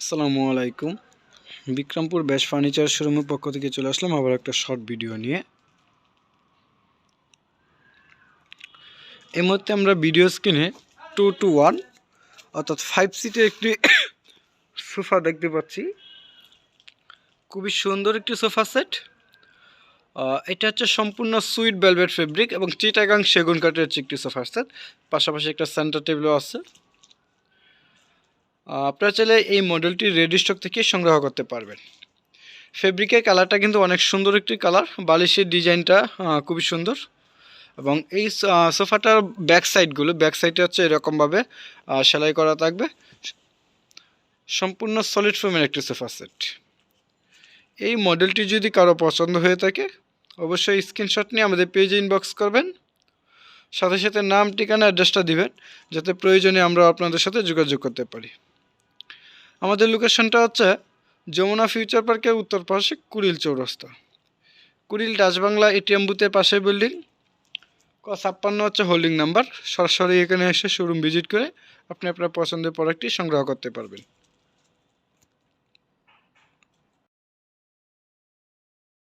আসসালামু আলাইকুম। বিক্রমপুর ব্যাস ফার্নিচার শোরুমের পক্ষ থেকে চলে আসলাম আবার একটা শর্ট ভিডিও নিয়ে। এই মুহূর্তে আমরা ভিডিও স্ক্রিনে টু টু ওয়ান অর্থাৎ ফাইভ সিটের একটি সোফা দেখতে পাচ্ছি। খুবই সুন্দর একটি সোফা সেট। এটা হচ্ছে সম্পূর্ণ সুইট ভেলভেট ফেব্রিক এবং চিটাগাং সেগুন কাঠের হচ্ছে একটি সোফা সেট। পাশাপাশি একটা সেন্টার টেবিলও আছে। আপনারা চাইলে এই মডেলটি রেডি স্টক থেকে সংগ্রহ করতে পারবেন। ফেব্রিকের কালারটা কিন্তু অনেক সুন্দর একটি কালার বালিশের ডিজাইনটা খুবই সুন্দর। এবং এই সোফাটার ব্যাক সাইডগুলো ব্যাক সাইডে হচ্ছে এরকমভাবে সেলাই করা থাকবে। সম্পূর্ণ সলিড ফোমের একটি সোফা সেট এই মডেলটি যদি কারও পছন্দ হয়ে থাকে, অবশ্যই স্ক্রিনশট নিয়ে আমাদের পেজে ইনবক্স করবেন। সাথে সাথে নাম, ঠিকানা অ্যাড্রেসটা দিবেন, যাতে প্রয়োজনে আমরা আপনাদের সাথে যোগাযোগ করতে পারি। আমাদের লোকেশনটা হচ্ছে যমুনা ফিউচার পার্কের উত্তর পাশে কুড়িল চৌরাস্তা। কুড়িল ডাচবাংলা এটিএম বুথের পাশে বিল্ডিং ক ছাপ্পান্ন হচ্ছে হোল্ডিং নাম্বার সরাসরি এখানে এসে শোরুম ভিজিট করে আপনি আপনার পছন্দের প্রোডাক্টটি সংগ্রহ করতে পারবেন।